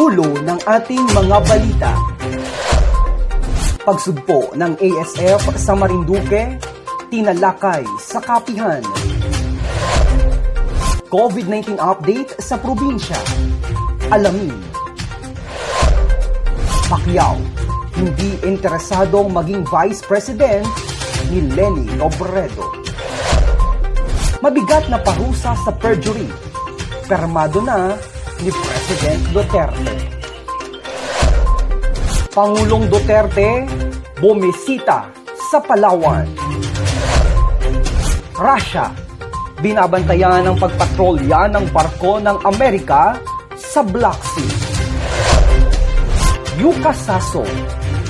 ulo ng ating mga balita. Pagsugpo ng ASF sa Marinduque, tinalakay sa kapihan. COVID-19 update sa probinsya. Alamin. Pacquiao, hindi interesadong maging Vice President ni Lenny Robredo. Mabigat na parusa sa perjury. Permado na ni President Duterte. Pangulong Duterte bumisita sa Palawan. Russia, binabantayan ang pagpatrolya ng barko ng Amerika sa Black Sea. Yuka Sasso,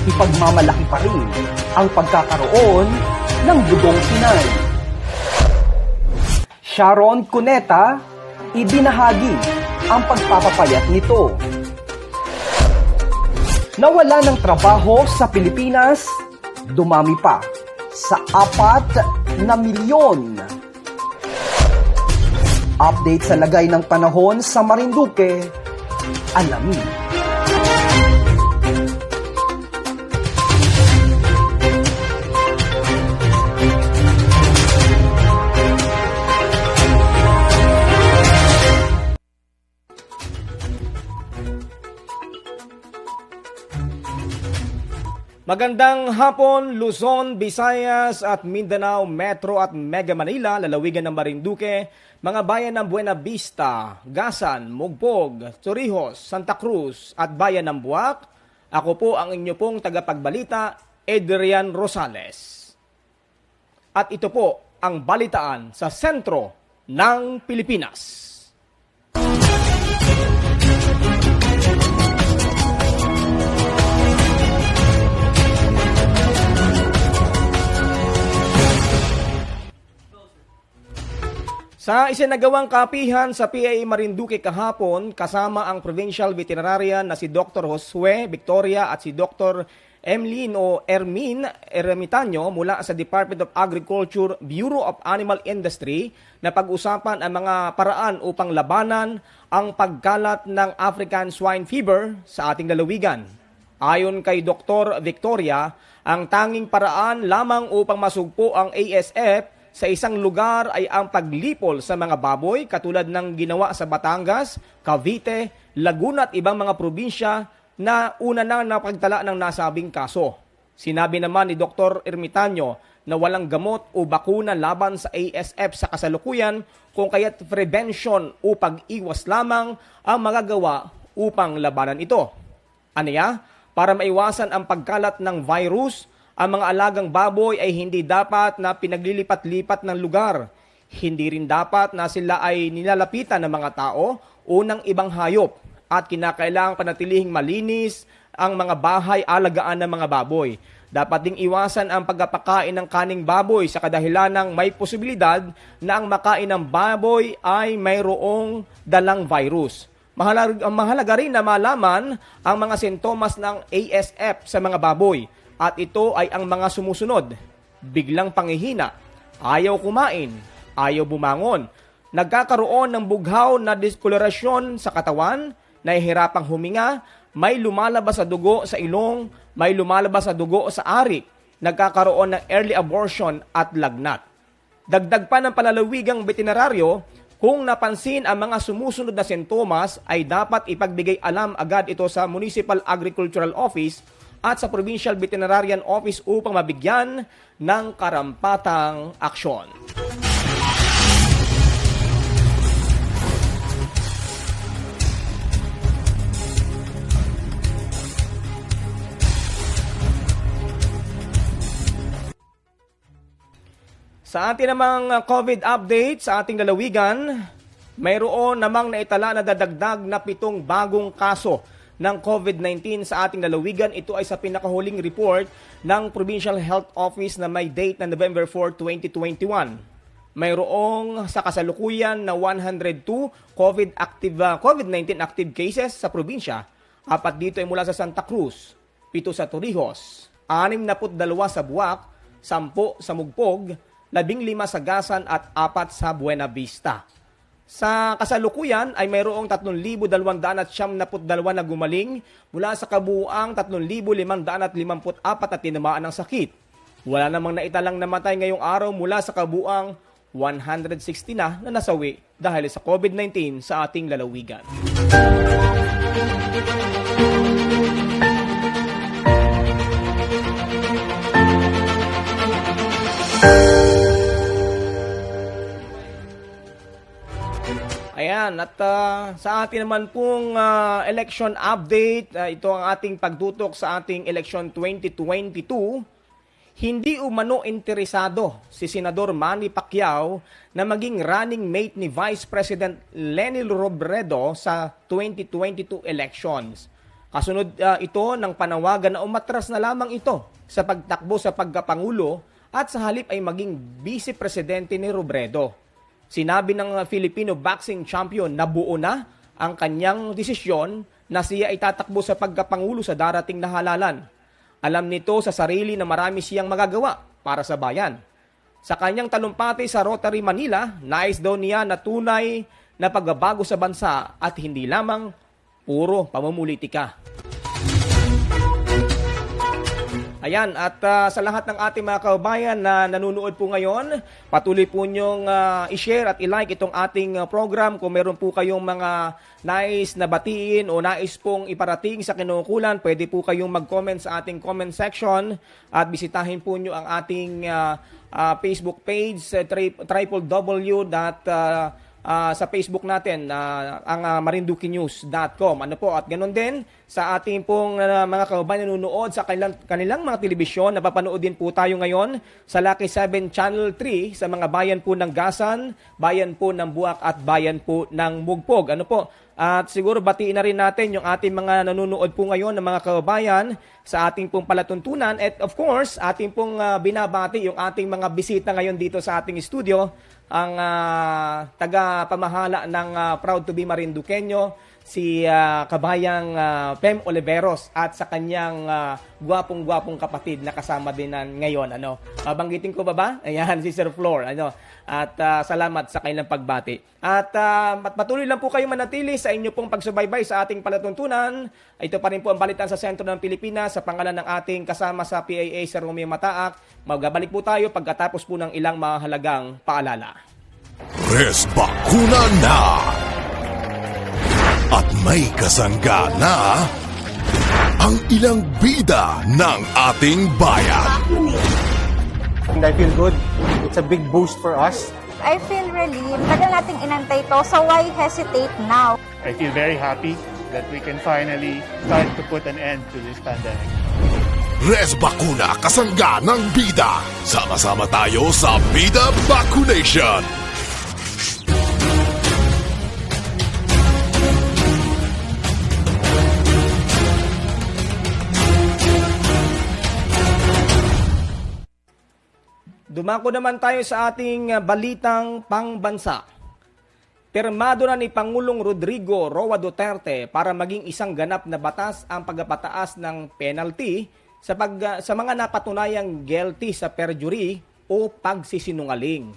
ipagmamalaki pa rin ang pagkakaroon ng dugong Pinay. Sharon Cuneta, ibinahagi ang pagpapapayat nito. Nawala ng trabaho sa Pilipinas, dumami pa sa apat na milyon. Update sa lagay ng panahon sa Marinduque, alamin. Magandang hapon, Luzon, Visayas at Mindanao, Metro at Mega Manila, lalawigan ng Marinduque, mga bayan ng Buena Vista, Gasan, Mugpog, Torrijos, Santa Cruz at bayan ng Buwak. Ako po ang inyo pong tagapagbalita, Adrian Rosales. At ito po ang balitaan sa sentro ng Pilipinas. Sa isinagawang kapihan sa PA Marinduque kahapon, kasama ang Provincial Veterinarian na si Dr. Josue Victoria at si Dr. Emlyn o Ermin Eremitanyo mula sa Department of Agriculture, Bureau of Animal Industry na pag-usapan ang mga paraan upang labanan ang pagkalat ng African Swine Fever sa ating lalawigan. Ayon kay Dr. Victoria, ang tanging paraan lamang upang masugpo ang ASF sa isang lugar ay ang paglipol sa mga baboy katulad ng ginawa sa Batangas, Cavite, Laguna at ibang mga probinsya na una na napagtala ng nasabing kaso. Sinabi naman ni Dr. Ermitanyo na walang gamot o bakuna laban sa ASF sa kasalukuyan kung kaya't prevention o pag-iwas lamang ang magagawa upang labanan ito. Aniya, para maiwasan ang pagkalat ng virus, ang mga alagang baboy ay hindi dapat na pinaglilipat-lipat ng lugar. Hindi rin dapat na sila ay nilalapitan ng mga tao o ng ibang hayop at kinakailangang panatilihing malinis ang mga bahay alagaan ng mga baboy. Dapat ding iwasan ang pagpapakain ng kaning baboy sa kadahilan ng may posibilidad na ang makain ng baboy ay mayroong dalang virus. Mahalaga, mahalaga rin na malaman ang mga sintomas ng ASF sa mga baboy at ito ay ang mga sumusunod. Biglang pangihina, ayaw kumain, ayaw bumangon, nagkakaroon ng bughaw na diskolorasyon sa katawan, nahihirapang huminga, may lumalabas sa dugo sa ilong, may lumalabas sa dugo sa ari, nagkakaroon ng early abortion at lagnat. Dagdag pa ng palalawigang veterinaryo, kung napansin ang mga sumusunod na sintomas ay dapat ipagbigay alam agad ito sa Municipal Agricultural Office at sa Provincial Veterinarian Office upang mabigyan ng karampatang aksyon. Sa ating namang uh, COVID update sa ating lalawigan, mayroon namang naitala na dadagdag na pitong bagong kaso ng COVID-19 sa ating lalawigan. Ito ay sa pinakahuling report ng Provincial Health Office na may date na November 4, 2021. Mayroong sa kasalukuyan na 102 COVID active uh, COVID-19 active cases sa probinsya. Apat dito ay mula sa Santa Cruz, pito sa Torrijos, 62 sa Buwak, 10 sa Mugpog, 15 sa Gasan at 4 sa Buena Vista. Sa kasalukuyan ay mayroong 3,272 na gumaling mula sa kabuuang 3,554 at tinamaan ng sakit. Wala namang naitalang namatay ngayong araw mula sa kabuuang 160 na na nasawi dahil sa COVID-19 sa ating lalawigan. Ayan, at ah, sa atin naman pong ah, election update, ah, ito ang ating pagtutok sa ating election 2022. Hindi umano interesado si Senador Manny Pacquiao na maging running mate ni Vice President Lenny Robredo sa 2022 elections. Kasunod ah, ito ng panawagan na umatras na lamang ito sa pagtakbo sa pagkapangulo at sa halip ay maging vice presidente ni Robredo. Sinabi ng uh, Filipino boxing champion na buo na ang kanyang desisyon na siya ay tatakbo sa pagkapangulo sa darating na halalan. Alam nito sa sarili na marami siyang magagawa para sa bayan. Sa kanyang talumpati sa Rotary Manila, nais daw niya na tunay na pagbabago sa bansa at hindi lamang puro pamumulitika. Ayan, at ah, sa lahat ng ating mga kababayan na nanonood po ngayon, patuloy po niyong ah, i-share at i-like itong ating ah, program. Kung meron po kayong mga nais na batiin o nais pong iparating sa kinukulan, pwede po kayong mag-comment sa ating comment section at bisitahin po niyo ang ating ah, ah, Facebook page, uh, tri- www. Ah, sa Facebook natin, ah, ang uh, marindukinews.com. Ano po, at ganun din sa ating pong ah, mga na nanonood sa kanilang, kanilang mga telebisyon, napapanood din po tayo ngayon sa Lucky 7 Channel 3 sa mga bayan po ng Gasan, bayan po ng Buak at bayan po ng Mugpog. Ano po, at siguro batiin na rin natin yung ating mga nanonood po ngayon ng mga kababayan sa ating pong palatuntunan. At of course, ating pong ah, binabati yung ating mga bisita ngayon dito sa ating studio ang ah, taga-pamahala ng ah, Proud to be Marinduqueño, si ah, kabayang ah, Pem Oliveros at sa kanyang ah, gwapong-gwapong kapatid na kasama din nan ngayon. Ano? Babanggitin ko ba ba? Ayan, si Sir Flor. Ano? At ah, salamat sa kanilang pagbati. At mat- patuloy lang po kayong manatili sa inyo pong pagsubaybay sa ating palatuntunan. Ito pa rin po ang balitan sa sentro ng Pilipinas sa pangalan ng ating kasama sa PAA, Sir Romeo Mataak. Magbabalik po tayo pagkatapos po ng ilang mahalagang paalala. Res bakuna na! At may kasangga na ang ilang bida ng ating bayan. And I feel good. It's a big boost for us. I feel relieved. Tagal nating inantay to, so why hesitate now? I feel very happy that we can finally start to put an end to this pandemic. Res Bakuna kasangga ng bida. Sama-sama tayo sa Bida Vaccination. Dumako naman tayo sa ating uh, balitang pangbansa. Pirmado na ni Pangulong Rodrigo Roa Duterte para maging isang ganap na batas ang pagpapataas ng penalty sa, pag, uh, sa mga napatunayang guilty sa perjury o pagsisinungaling.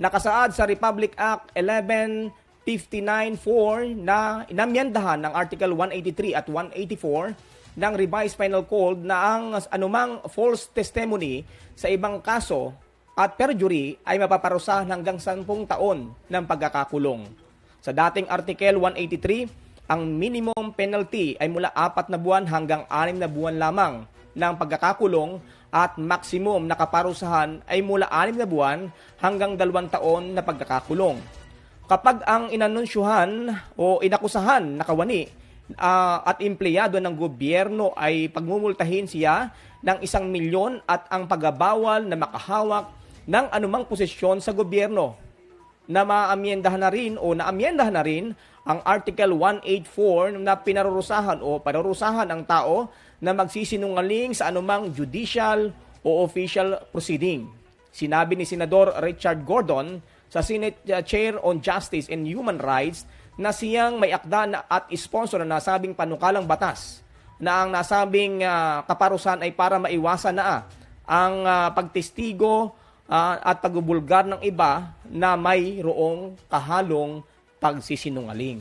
Nakasaad sa Republic Act 1159-4 na inamyandahan ng Article 183 at 184 ng Revised Penal Code na ang anumang false testimony sa ibang kaso at perjury ay mapaparusahan hanggang 10 taon ng pagkakakulong. Sa dating Article 183, ang minimum penalty ay mula 4 na buwan hanggang 6 na buwan lamang ng pagkakakulong at maximum na kaparusahan ay mula 6 na buwan hanggang 2 taon na pagkakakulong. Kapag ang inanunsyuhan o inakusahan na kawani ah, at empleyado ng gobyerno ay pagmumultahin siya ng isang milyon at ang pagbabawal na makahawak ng anumang posisyon sa gobyerno na maamyendahan na rin o naamyendahan na rin ang Article 184 na pinarurusahan o parurusahan ang tao na magsisinungaling sa anumang judicial o official proceeding. Sinabi ni Senador Richard Gordon sa Senate uh, Chair on Justice and Human Rights na siyang may akda at sponsor na nasabing panukalang batas na ang nasabing uh, kaparusahan ay para maiwasan na ah, ang uh, pagtestigo uh, at pagbubulgar ng iba na mayroong kahalong pagsisinungaling.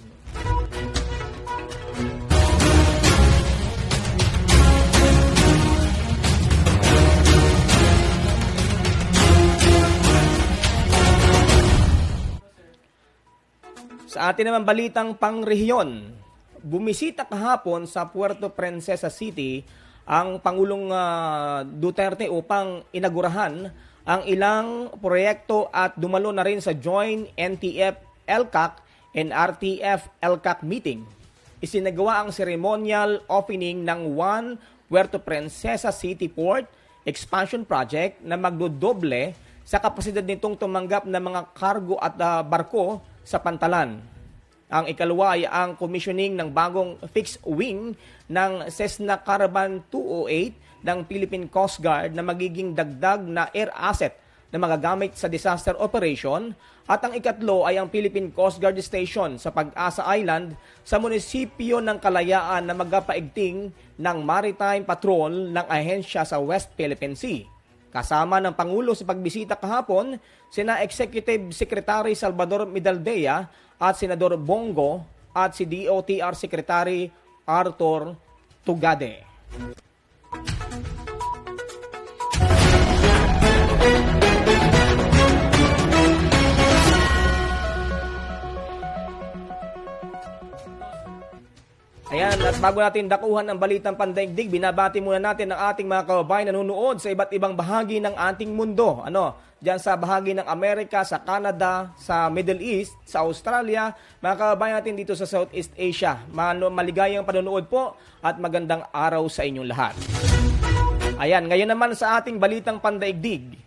Sa atin naman balitang pangrehiyon, bumisita kahapon sa Puerto Princesa City ang Pangulong ah, Duterte upang inagurahan ang ilang proyekto at dumalo na rin sa joint NTF LCAC and RTF LCAC meeting. Isinagawa ang ceremonial opening ng One Puerto Princesa City Port Expansion Project na magdodoble sa kapasidad nitong tumanggap ng mga kargo at ah, barko sa pantalan. Ang ikalawa ay ang commissioning ng bagong fixed wing ng Cessna Caravan 208 ng Philippine Coast Guard na magiging dagdag na air asset na magagamit sa disaster operation at ang ikatlo ay ang Philippine Coast Guard Station sa Pag-asa Island sa munisipyo ng Kalayaan na magapaigting ng maritime patrol ng ahensya sa West Philippine Sea. Kasama ng Pangulo sa pagbisita kahapon, sina Executive Secretary Salvador Midaldea at Senador Bongo at si DOTR Secretary Arthur Tugade. Ayan, at bago natin dakuhan ang balitang pandaigdig, binabati muna natin ang ating mga kababayan na nanonood sa iba't ibang bahagi ng ating mundo. Ano, diyan sa bahagi ng Amerika, sa Canada, sa Middle East, sa Australia, mga kababayan natin dito sa Southeast Asia. Maligayang panonood po at magandang araw sa inyong lahat. Ayan, ngayon naman sa ating balitang pandaigdig.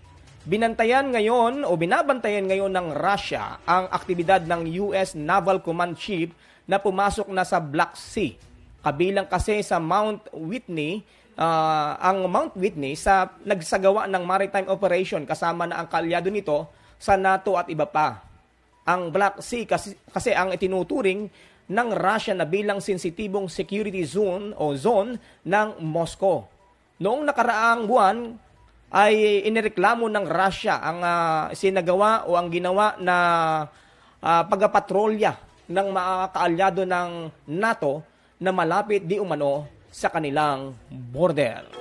Binantayan ngayon o binabantayan ngayon ng Russia ang aktibidad ng US Naval Command Chief na pumasok na sa Black Sea. Kabilang kasi sa Mount Whitney, ah, ang Mount Whitney sa nagsagawa ng maritime operation kasama na ang kaalyado nito sa NATO at iba pa. Ang Black Sea kasi, kasi ang itinuturing ng Russia na bilang sensitibong security zone o zone ng Moscow. Noong nakaraang buwan ay inireklamo ng Russia ang ah, sinagawa o ang ginawa na ah, pagpatrolya ng mga kaalyado ng NATO na malapit di umano sa kanilang borders.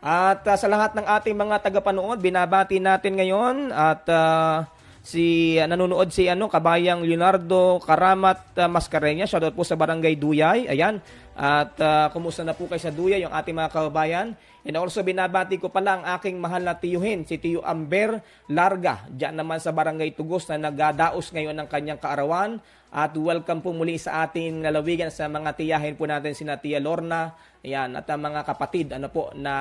At ah, sa lahat ng ating mga tagapanood, binabati natin ngayon at ah, si ah, nanonood si ano kabayang Leonardo Karamat uh, Mascareña. Shoutout po sa Barangay Duyay. Ayan. At ah, kumusta na po kayo sa Duyay yung ating mga kababayan? And also binabati ko pala ang aking mahal na tiyuhin, si Tiyo Amber Larga. Diyan naman sa Barangay Tugos na nagadaos ngayon ng kanyang kaarawan. At welcome po muli sa ating lalawigan sa mga tiyahin po natin sina Tia Lorna, Ayan, at ang mga kapatid, ano po, na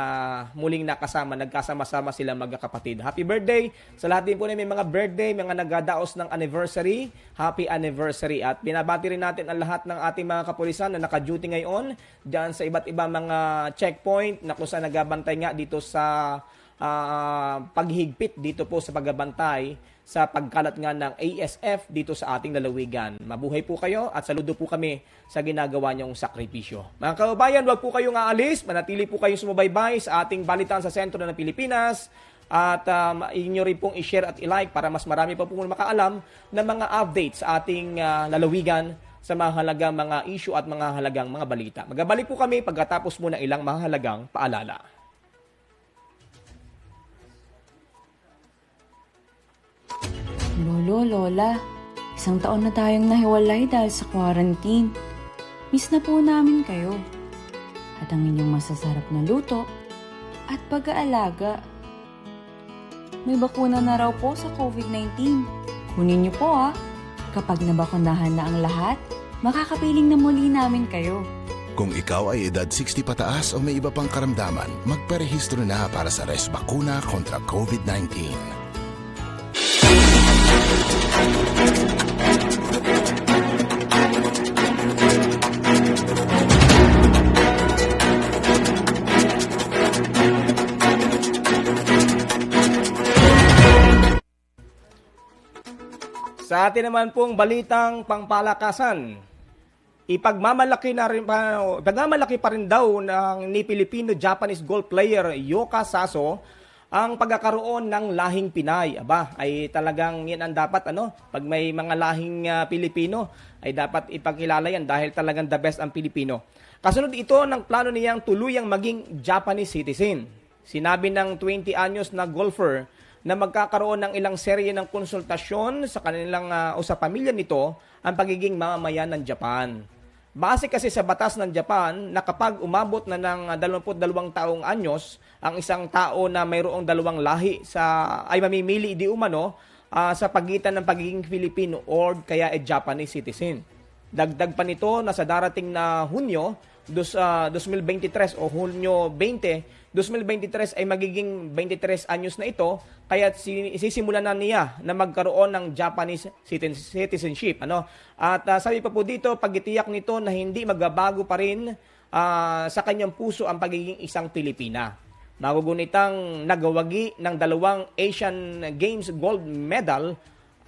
muling nakasama, nagkasama-sama sila magkakapatid. Happy birthday sa lahat din po na may mga birthday, mga nagadaos ng anniversary. Happy anniversary. At binabati rin natin ang lahat ng ating mga kapulisan na naka-duty ngayon dyan sa iba't ibang mga checkpoint na kung saan nagabantay nga dito sa ah, paghigpit dito po sa pagbabantay sa pagkalat nga ng ASF dito sa ating lalawigan. Mabuhay po kayo at saludo po kami sa ginagawa niyong sakripisyo. Mga kababayan, huwag po kayong aalis. Manatili po kayong sumubaybay sa ating balitan sa sentro ng Pilipinas. At um, inyo rin pong i-share at i-like para mas marami pa po makaalam ng mga updates sa ating ah, lalawigan sa mga halagang mga issue at mga halagang mga balita. Magabalik po kami pagkatapos muna ilang mahalagang paalala. Lolo, Lola, isang taon na tayong nahiwalay dahil sa quarantine. Miss na po namin kayo. At ang inyong masasarap na luto at pag-aalaga. May bakuna na raw po sa COVID-19. Kunin niyo po ah. Kapag nabakunahan na ang lahat, makakapiling na muli namin kayo. Kung ikaw ay edad 60 pataas o may iba pang karamdaman, magparehistro na para sa res bakuna kontra COVID-19. Atin naman pong balitang pangpalakasan, ipagmamalaki na rin pa, ipagmamalaki pa rin daw ng ni Filipino-Japanese golf player Yoka Saso ang pagkakaroon ng lahing Pinay. Aba, ay talagang yan ang dapat ano, pag may mga lahing ah, Pilipino ay dapat ipakilala yan dahil talagang the best ang Pilipino. Kasunod ito ng plano niyang tuluyang maging Japanese citizen. Sinabi ng 20 anyos na golfer na magkakaroon ng ilang serye ng konsultasyon sa kanilang ah, o sa pamilya nito ang pagiging mamamayan ng Japan. Base kasi sa batas ng Japan na kapag umabot na ng ah, 22 taong anyos ang isang tao na mayroong dalawang lahi sa ay mamimili di umano ah, sa pagitan ng pagiging Filipino or kaya a Japanese citizen. Dagdag pa nito na sa darating na Hunyo dos, ah, 2023 o Hunyo 20, 2023 ay magiging 23 anyos na ito kaya si- sisimulan na niya na magkaroon ng Japanese citizen- citizenship ano at ah, sabi pa po dito pagitiyak nito na hindi magbabago pa rin ah, sa kanyang puso ang pagiging isang Pilipina magugunitang nagawagi ng dalawang Asian Games gold medal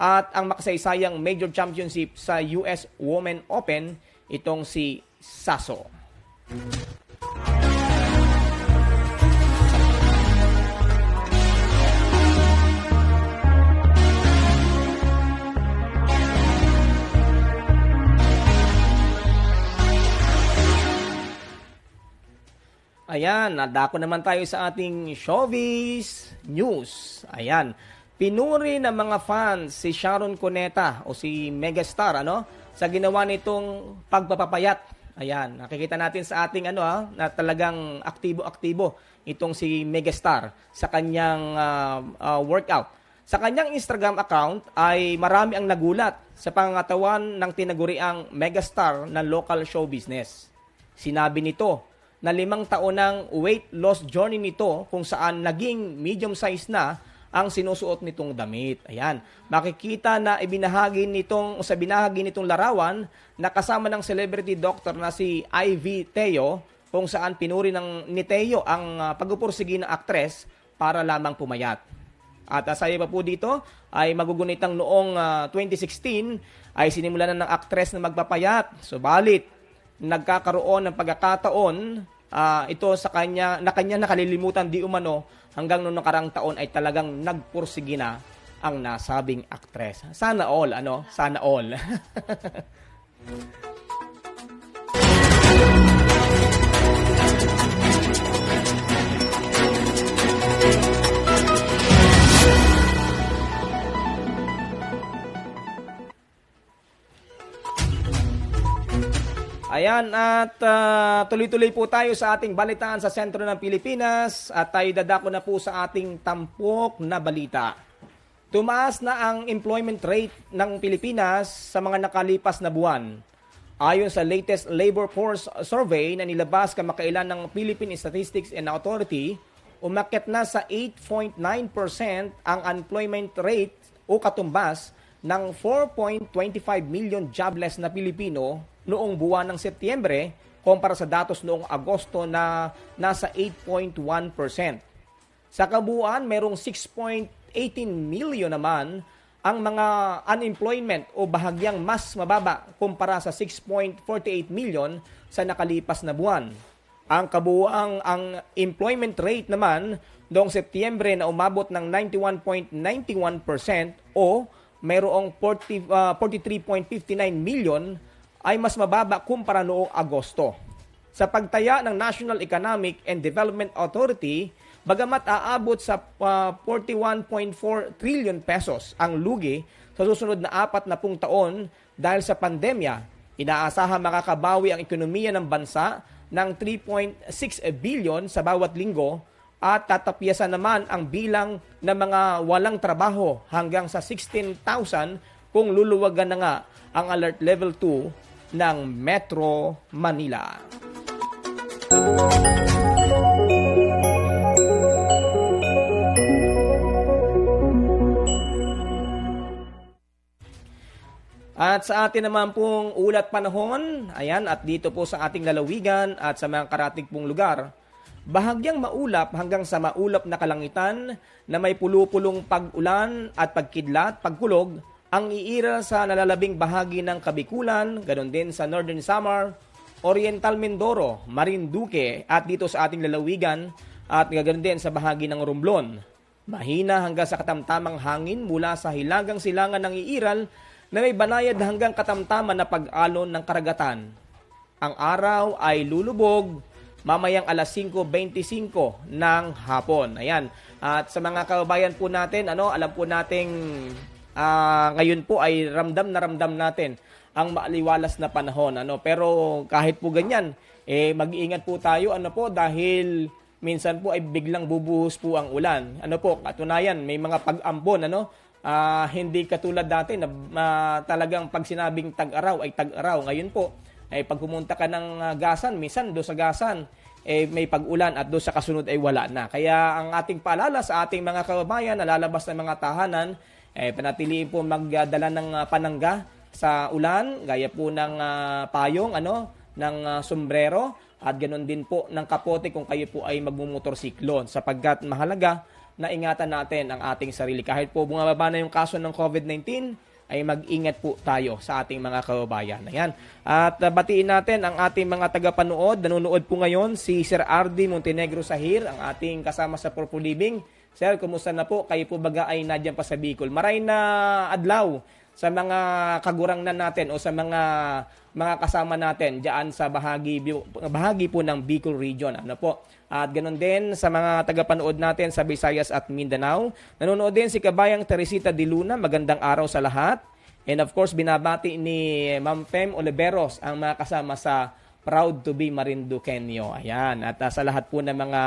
at ang makasaysayang major championship sa US Women Open itong si Saso. Ayan, nadako naman tayo sa ating showbiz news. Ayan, pinuri ng mga fans si Sharon Cuneta o si Megastar ano sa ginawa nitong pagpapapayat. Ayan, nakikita natin sa ating ano ah, na talagang aktibo-aktibo itong si Megastar sa kanyang ah, ah, workout. Sa kanyang Instagram account ay marami ang nagulat sa pangatawan ng tinaguriang megastar ng local show business. Sinabi nito na limang taon ng weight loss journey nito kung saan naging medium size na ang sinusuot nitong damit. Ayan. Makikita na ibinahagi nitong, sa binahagi nitong larawan na kasama ng celebrity doctor na si Ivy Teo kung saan pinuri ng ni Teo ang uh, pagpupursigi ng aktres para lamang pumayat. At uh, sabi pa po dito ay magugunitang noong ah, 2016 ay sinimulan na ng aktres na magpapayat. Subalit, nagkakaroon ng pagkakataon ah, ito sa kanya na kanya nakalilimutan di umano hanggang noong nakarang taon ay talagang nagpursige na ang nasabing aktres. Sana all, ano? Sana all. Ayan, at ah, tuloy-tuloy po tayo sa ating balitaan sa sentro ng Pilipinas at tayo dadako na po sa ating tampok na balita. Tumaas na ang employment rate ng Pilipinas sa mga nakalipas na buwan. Ayon sa latest labor force survey na nilabas kamakailan ng Philippine Statistics and Authority, umakyat na sa 8.9% ang unemployment rate o katumbas ng 4.25 million jobless na Pilipino noong buwan ng Setyembre kumpara sa datos noong Agosto na nasa 8.1%. Sa kabuuan, merong 6.18 million naman ang mga unemployment o bahagyang mas mababa kumpara sa 6.48 million sa nakalipas na buwan. Ang kabuuang ang employment rate naman noong Setyembre na umabot ng 91.91% o mayroong 40, ah, 43.59 million ay mas mababa kumpara noong Agosto. Sa pagtaya ng National Economic and Development Authority, bagamat aabot sa ah, 41.4 trillion pesos ang lugi sa susunod na apat na pung taon dahil sa pandemya, inaasahan makakabawi ang ekonomiya ng bansa ng 3.6 billion sa bawat linggo at tatapyasan naman ang bilang ng mga walang trabaho hanggang sa 16,000 kung luluwagan na nga ang Alert Level 2 ng Metro Manila. At sa atin naman pong ulat panahon, ayan, at dito po sa ating lalawigan at sa mga karatig pong lugar, bahagyang maulap hanggang sa maulap na kalangitan na may pulupulong pag-ulan at pagkidlat, pagkulog, ang iira sa nalalabing bahagi ng Kabikulan, ganon din sa Northern Samar, Oriental Mindoro, Marinduque at dito sa ating lalawigan at ganoon din sa bahagi ng Romblon. Mahina hanggang sa katamtamang hangin mula sa hilagang silangan ng iiral na may banayad hanggang katamtaman na pag-alon ng karagatan. Ang araw ay lulubog mamayang alas 5.25 ng hapon. Ayan. At sa mga kababayan po natin, ano, alam po nating ah, ngayon po ay ramdam na ramdam natin ang maaliwalas na panahon. Ano. Pero kahit po ganyan, eh, mag-iingat po tayo ano po dahil minsan po ay biglang bubuhos po ang ulan. Ano po, katunayan, may mga pag-ambon, ano, Ah, hindi katulad dati na ah, talagang pag sinabing tag-araw ay tag-araw. Ngayon po, ay pag pumunta ka ng ah, gasan, minsan do sa gasan, eh, may pag-ulan at do sa kasunod ay wala na. Kaya ang ating paalala sa ating mga kababayan na lalabas ng mga tahanan, eh, panatiliin po magdala ng ah, panangga sa ulan, gaya po ng ah, payong, ano, ng ah, sombrero, at ganoon din po ng kapote kung kayo po ay magmumotorsiklo sapagkat mahalaga na ingatan natin ang ating sarili. Kahit po bumababa na yung kaso ng COVID-19, ay mag-ingat po tayo sa ating mga kababayan. Ayan. At uh, batiin natin ang ating mga tagapanood. Nanonood po ngayon si Sir Ardi Montenegro Sahir, ang ating kasama sa Purple Living. Sir, kumusta na po? Kayo po baga ay nadyan pa sa Bicol. Maray na adlaw sa mga kagurangnan natin o sa mga mga kasama natin diyan sa bahagi bahagi po ng Bicol region. Ano po? At ganoon din sa mga tagapanood natin sa Visayas at Mindanao. Nanonood din si Kabayang Teresita Di Luna. Magandang araw sa lahat. And of course, binabati ni Ma'am Fem Oliveros ang mga kasama sa Proud to be Marinduqueño. Ayan. At uh, sa lahat po ng mga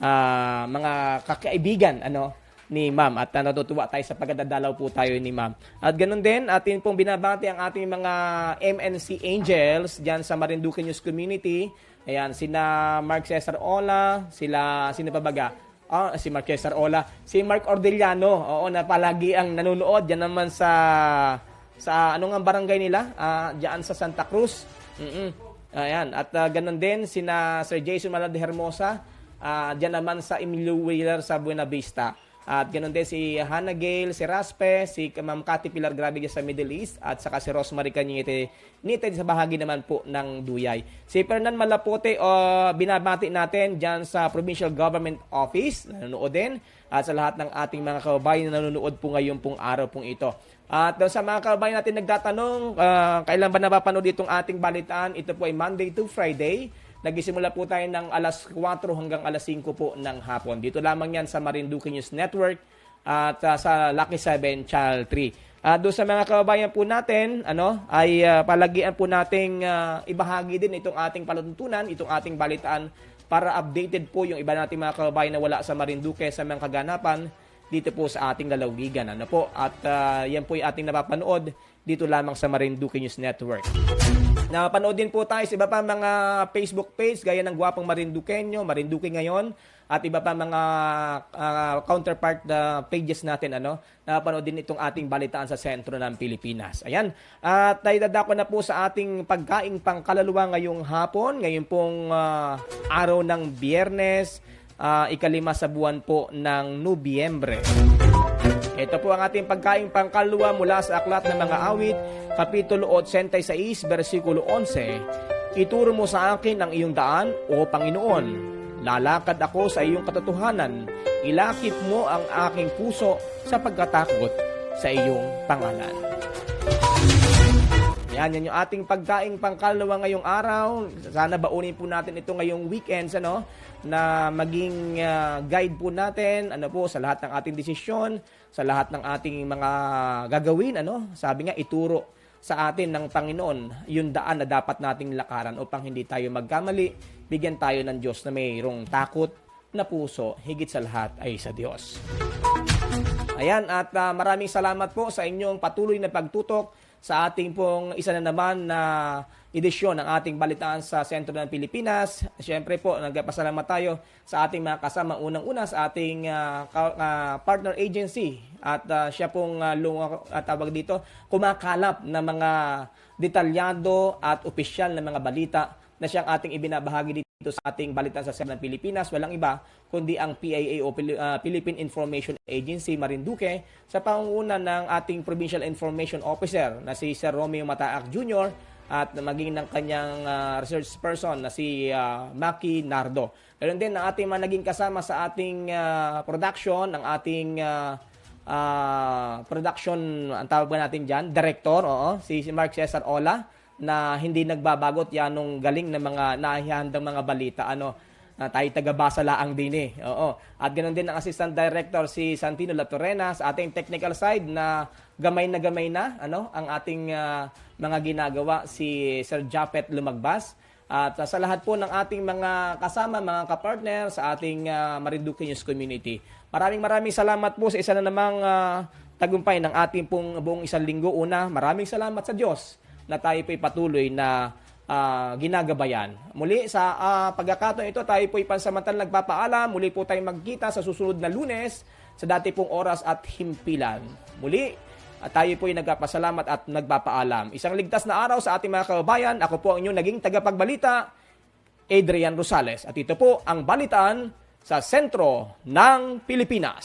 uh, mga kakaibigan ano ni Ma'am at uh, natutuwa tayo sa pagdadalaw po tayo ni Ma'am. At ganun din, atin pong binabati ang ating mga MNC Angels diyan sa Marinduque News Community. Ayan, sina Mark Cesar Ola, sila, sino pa baga? Ah, si Mark Cesar Ola, si Mark Ordeliano, oo, na palagi ang nanonood diyan naman sa sa anong ang barangay nila? Ah, diyan sa Santa Cruz. mm Ayan, at uh, ganun din sina Sir Jason Malade Hermosa, uh, diyan naman sa Emilio Wheeler sa Buena Vista. At ganoon din si Hannah Gale, si Raspe, si Ma'am Cathy Pilar Grabe sa Middle East at saka si Rosemary Cañete nite sa bahagi naman po ng Duyay. Si Fernan Malapote uh, binabati natin diyan sa Provincial Government Office, nanonood din at sa lahat ng ating mga kababayan na nanonood po ngayon pong araw pong ito. At sa mga kababayan natin nagtatanong, uh, kailan ba napapanood itong ating balitaan? Ito po ay Monday to Friday Nagisimula po tayo ng alas 4 hanggang alas 5 po ng hapon. Dito lamang yan sa Marinduque News Network at uh, sa Lucky 7 Channel 3. Uh, doon sa mga kababayan po natin, ano, ay uh, palagian po nating uh, ibahagi din itong ating paluntunan, itong ating balitaan para updated po yung iba nating mga kababayan na wala sa Marinduque sa mga kaganapan dito po sa ating lalawigan. Ano po? At uh, yan po yung ating napapanood dito lamang sa Marinduque News Network. Napanood din po tayo sa iba pa mga Facebook page gaya ng Gwapang Marinduqueño, Marinduque ngayon at iba pa mga uh, counterpart uh, pages natin ano napanood din itong ating balitaan sa sentro ng Pilipinas. Ayan. At uh, dadako na po sa ating pagkaing pangkaluluwa ngayong hapon, ngayon pong uh, araw ng Biyernes, uh, ikalima sa buwan po ng Nobyembre. Ito po ang ating pagkaing pangkalwa mula sa Aklat ng Mga Awit, Kapitulo 86, versikulo 11. Ituro mo sa akin ang iyong daan, O Panginoon. Lalakad ako sa iyong katotohanan. Ilakip mo ang aking puso sa pagkatakot sa iyong pangalan. Yan, yan yung ating pagkaing pangkalwa ngayong araw. Sana baunin po natin ito ngayong weekends, ano, na maging uh, guide po natin, ano po, sa lahat ng ating desisyon, sa lahat ng ating mga gagawin, ano, sabi nga, ituro sa atin ng Panginoon yung daan na dapat nating lakaran upang hindi tayo magkamali, bigyan tayo ng Diyos na mayroong takot na puso, higit sa lahat ay sa Diyos. Ayan, at uh, maraming salamat po sa inyong patuloy na pagtutok sa ating pong isa na naman na edisyon ng ating balitaan sa sentro ng Pilipinas. Siyempre po, nagpasalamat tayo sa ating mga kasama unang-una sa ating uh, uh, partner agency at uh, siya pong uh, lunga, uh, tawag dito, kumakalap ng mga detalyado at opisyal na mga balita na siyang ating ibinabahagi dito sa ating balitaan sa Sentro ng Pilipinas. Walang iba kundi ang PIA o uh, Philippine Information Agency Marinduque sa pangunguna ng ating Provincial Information Officer na si Sir Romeo Mataak Jr. at maging ng kanyang ah, research person na si ah, Maki Nardo. Ganoon din ang ating mga naging kasama sa ating ah, production, ang ating ah, ah, production, ang tawag ba natin dyan, director, oo, si Mark Cesar Ola, na hindi nagbabagot yan nung galing ng mga nahihandang mga balita. Ano, na tayo taga-basa laang din eh. Oo. At ganoon din ang assistant director si Santino Latorena sa ating technical side na gamay na gamay na ano ang ating ah, mga ginagawa si Sir Japet Lumagbas. At sa lahat po ng ating mga kasama, mga kapartner sa ating ah, Marinduque News Community. Maraming maraming salamat po sa isa na namang ah, tagumpay ng ating pong buong isang linggo. Una, maraming salamat sa Diyos na tayo po'y patuloy na ah, ginagabayan. Muli sa ah, pagkakataon ito, tayo po'y pansamantalang nagpapaalam. Muli po tayong magkita sa susunod na lunes sa dati pong oras at himpilan. Muli, at tayo po'y nagpapasalamat at nagpapaalam. Isang ligtas na araw sa ating mga kababayan. Ako po ang inyong naging tagapagbalita, Adrian Rosales. At ito po ang balitaan sa sentro ng Pilipinas.